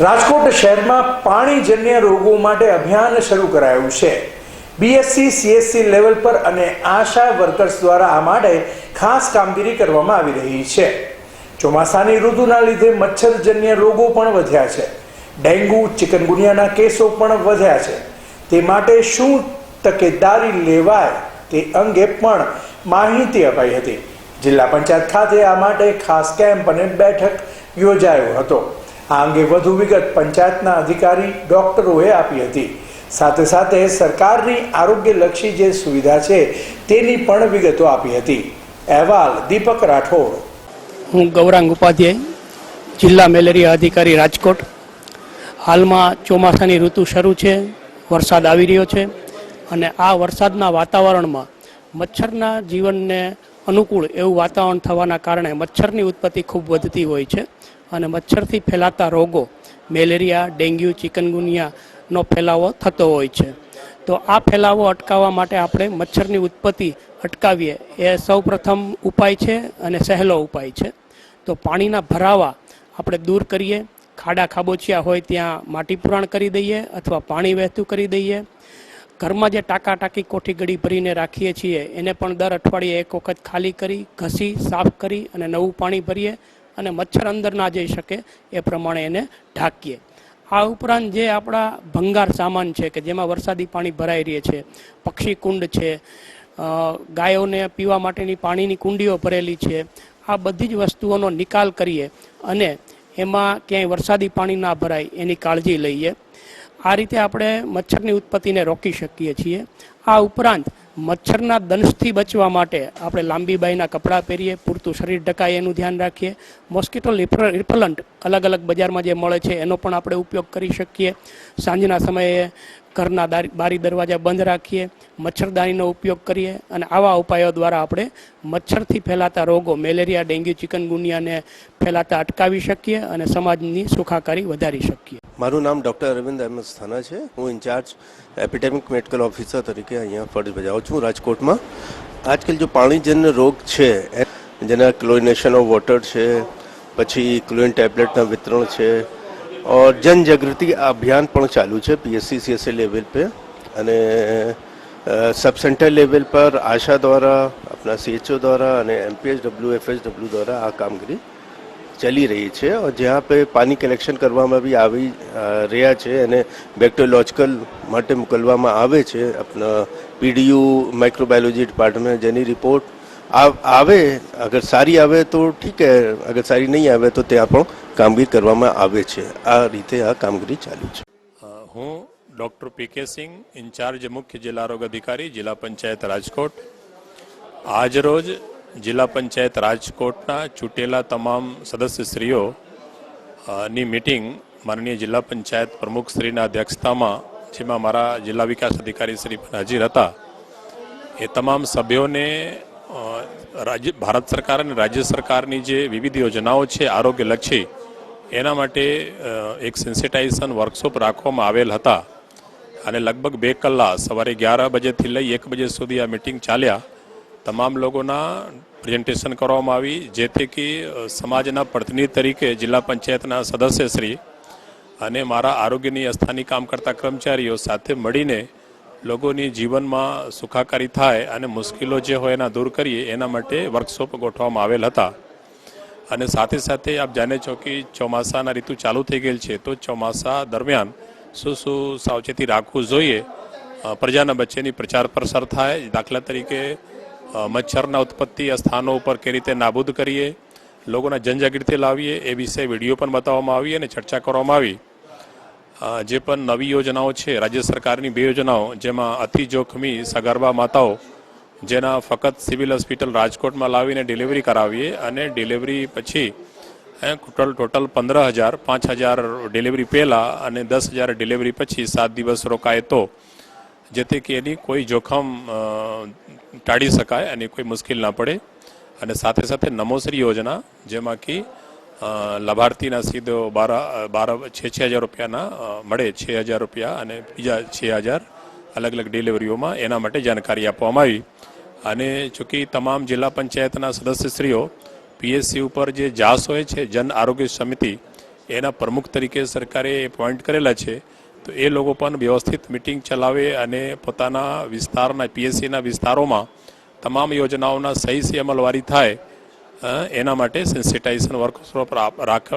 રાજકોટ શહેરમાં પાણીજન્ય રોગો માટે અભિયાન શરૂ કરાયું છે. બીએસસી સીએસસી લેવલ પર અને આશા વર્કર્સ દ્વારા આ માટે ખાસ કામગીરી કરવામાં આવી રહી છે. ચોમાસાની ઋતુના લીધે મચ્છરજન્ય રોગો પણ વધ્યા છે. ડેન્ગુ, ચિકનગુનિયાના કેસો પણ વધ્યા છે. તે માટે શું તકેદારી લેવાય તે અંગે પણ માહિતી અપાઈ હતી. જિલ્લા પંચાયત ખાતે આ માટે ખાસ કેમ્પ અને બેઠક યોજાયો હતો. આ અંગે વધુ વિગત પંચાયતના અધિકારી ડોક્ટરોએ આપી હતી. સાથે સાથે સરકારની આરોગ્યલક્ષી જે સુવિધા છે, તેની પણ વિગતો આપી હતી. અહેવાલ દીપક રાઠોડ. હું ગૌરાંગ ઉપાધ્યાય, જિલ્લા મેલેરિયા અધિકારી રાજકોટ. હાલમાં ચોમાસાની ઋતુ શરૂ છે, વરસાદ આવી રહ્યો છે અને આ વરસાદના વાતાવરણમાં મચ્છરના જીવનને અનુકૂળ એવું વાતાવરણ થવાના કારણે મચ્છરની ઉત્પત્તિ ખૂબ વધતી હોય છે. અને મચ્છરથી ફેલાતા રોગો, મેલેરિયા, ડેન્ગ્યુ, ચિકનગુનિયાનો ફેલાવો થતો હોય છે. તો આ ફેલાવો અટકાવવા માટે આપણે મચ્છરની ઉત્પત્તિ અટકાવીએ. એ સૌ પ્રથમ ઉપાય છે અને સહેલો ઉપાય છે. તો પાણીના ભરાવા આપણે દૂર કરીએ. ખાડા ખાબોચિયા હોય ત્યાં માટી પુરાણ કરી દઈએ અથવા પાણી વહેતું કરી દઈએ. ઘરમાં જે ટાંકા ટાંકી કોઠી ગળી ભરીને રાખીએ છીએ, એને પણ દર અઠવાડિયે એક વખત ખાલી કરી, ઘસી, સાફ કરી અને નવું પાણી ભરીએ. અને મચ્છર અંદર ના જઈ શકે એ પ્રમાણે એને ઢાંકીએ. આ ઉપરાંત જે આપણા ભંગાર સામાન છે કે જેમાં વરસાદી પાણી ભરાઈ રહે છે, પક્ષી કુંડ છે ગાયોને પીવા માટેની પાણીની કુંડીઓ ભરેલી છે, આ બધી જ વસ્તુઓનો નિકાલ કરીએ અને એમાં ક્યાંય વરસાદી પાણી ના ભરાય એની કાળજી લઈએ. આ રીતે આપણે મચ્છરની ઉત્પત્તિને રોકી શકીએ છીએ. આ ઉપરાંત મચ્છરના દંશથી બચવા માટે આપણે લાંબી બાયના કપડાં પહેરીએ, પૂરતું શરીર ઢકાય એનું ધ્યાન રાખીએ. મોસ્કિટો રિપલન્ટ અલગ અલગ બજારમાં જે મળે છે એનો પણ આપણે ઉપયોગ કરી શકીએ. સાંજના સમયે ઘરના બારી દરવાજા બંધ રાખીએ, મચ્છરદાનીનો ઉપયોગ કરીએ અને આવા ઉપાયો દ્વારા આપણે મચ્છરથી ફેલાતા રોગો, મેલેરિયા, ડેન્ગ્યુ, ચિકનગુનિયાને ફેલાતા અટકાવી શકીએ અને સમાજની સુખાકારી વધારી શકીએ. મારું નામ ડૉક્ટર અરવિંદ અહેમદ સ્થાના છે. હું ઇન્ચાર્જ એપિડેમિક મેડિકલ ઓફિસર તરીકે અહીંયા ફરજ બજાવું છું રાજકોટમાં. આજકાલ જો પાણીજન્ય રોગ છે, જેના ક્લોરિનેશન ઓફ વોટર છે, પછી ક્લોરિન ટેબ્લેટના વિતરણ છે, ઓર જનજાગૃતિ અભિયાન પણ ચાલુ છે પીએસસી સીએસએ લેવલ પર અને સબ સેન્ટર લેવલ પર આશા દ્વારા આપણા સીએચઓ દ્વારા અને એમપીએસ ડબલ્યુ એફએસ ડબલ્યુ દ્વારા આ કામગીરી ચાલી રહી છે જ્યાં પે પાણી કલેક્શન કરવામાં બી આવી રહ્યા છે અને બેક્ટેરિયોલોજિકલ માટે મોકલવામાં આવે છે આપણા P D U microbiology department જેની રિપોર્ટ આવે અગર સારી આવે તો ઠીક હે, અગર સારી નહીં આવે તો ત્યાં પણ કામગીરી કરવામાં આવે છે. આ રીતે આ કામગીરી ચાલુ છે. હું ડૉક્ટર પી કે સિંહ, ઇન્ચાર્જ મુખ્ય જિલ્લા રોગ અધિકારી, જિલ્લા પંચાયત રાજકોટ. આજરોજ જિલ્લા પંચાયત રાજકોટના ચૂંટેલા તમામ સદસ્યશ્રીઓ ની મિટિંગ માનનીય જિલ્લા પંચાયત પ્રમુખશ્રીના અધ્યક્ષતામાં, જેમાં મારા જિલ્લા વિકાસ અધિકારી શ્રી પણ હાજર હતા. એ તમામ સભ્યોને રાજ્ય, ભારત સરકાર અને રાજ્ય સરકારની જે વિવિધ યોજનાઓ છે, આરોગ્યલક્ષી, એના માટે એક સેન્સિટાઇઝેશન વર્કશોપ રાખવામાં આવેલ હતા. અને લગભગ બે કલાક, સવારે અગિયાર બજેથી લઈ એક બજે સુધી આ મિટિંગ ચાલ્યા. તમામ લોકોના પ્રેઝન્ટેશન કરવામાં આવી, જેથી કે સમાજના પ્રતિનિધિ તરીકે જિલ્લા પંચાયતના સદસ્યશ્રી અને મારા આરોગ્યની અસ્થાની કામ કરતા કર્મચારીઓ સાથે મળીને લોકોની જીવનમાં સુખાકારી થાય અને મુશ્કેલો જે હોય એના દૂર કરીએ, એના માટે વર્કશોપ ગોઠવવામાં આવેલ હતા. અને સાથે સાથે આપ જાણે છો કે ચોમાસાના ઋતુ ચાલુ થઈ ગયેલ છે, તો ચોમાસા દરમિયાન શું શું સાવચેતી રાખવું જોઈએ? પ્રજાના વચ્ચેની પ્રચાર પ્રસાર થાય, દાખલા તરીકે મચ્છરના ઉત્પત્તિ સ્થાનો ઉપર કઈ રીતે નાબૂદ કરીએ, લોકોના જનજાગૃતિ લાવીએ એ વિશે વીડિયો પણ બતાવવામાં આવી અને ચર્ચા કરવામાં આવી. જે પણ નવી યોજનાઓ છે, રાજ્ય સરકારની બે યોજનાઓ, જેમાં અતિ જોખમી સગર્ભા માતાઓ, જેના ફક્ત સિવિલ હોસ્પિટલ રાજકોટમાં લાવીને ડિલિવરી કરાવીએ અને ડિલિવરી પછી ટોટલ ટોટલ પંદર હજાર, પાંચ હજાર ડિલિવરી પહેલાં અને દસ હજાર ડિલિવરી પછી સાત દિવસ રોકાય તો જેથી કે એની કોઈ જોખમ ટાળી શકાય અને કોઈ મુશ્કેલ ના પડે. અને સાથે સાથે નમોશ્રી યોજના, જેમાં કે લાભાર્થીના સીધો બાર બાર, છે, છ હજાર રૂપિયાના મળે છ હજાર રૂપિયા અને બીજા છ હજાર અલગ અલગ ડિલિવરીઓમાં એના માટે જાણકારી આપવામાં આવી. અને ચૂંકી તમામ જિલ્લા પંચાયતના સદસ્યશ્રીઓ, પીએસસી ઉપર જે જાસ હોય છે જન આરોગ્ય સમિતિ, એના પ્રમુખ તરીકે સરકારે એપોઇન્ટ કરેલા છે. તો એ લોકો પણ વ્યવસ્થિત મિટિંગ ચલાવે અને પોતાના વિસ્તારના પીએસસીના વિસ્તારોમાં તમામ યોજનાઓના સહી સી અમલવારી થાય એના માટે સેન્સિટાઇઝેશન વર્કશોપ રાખેલ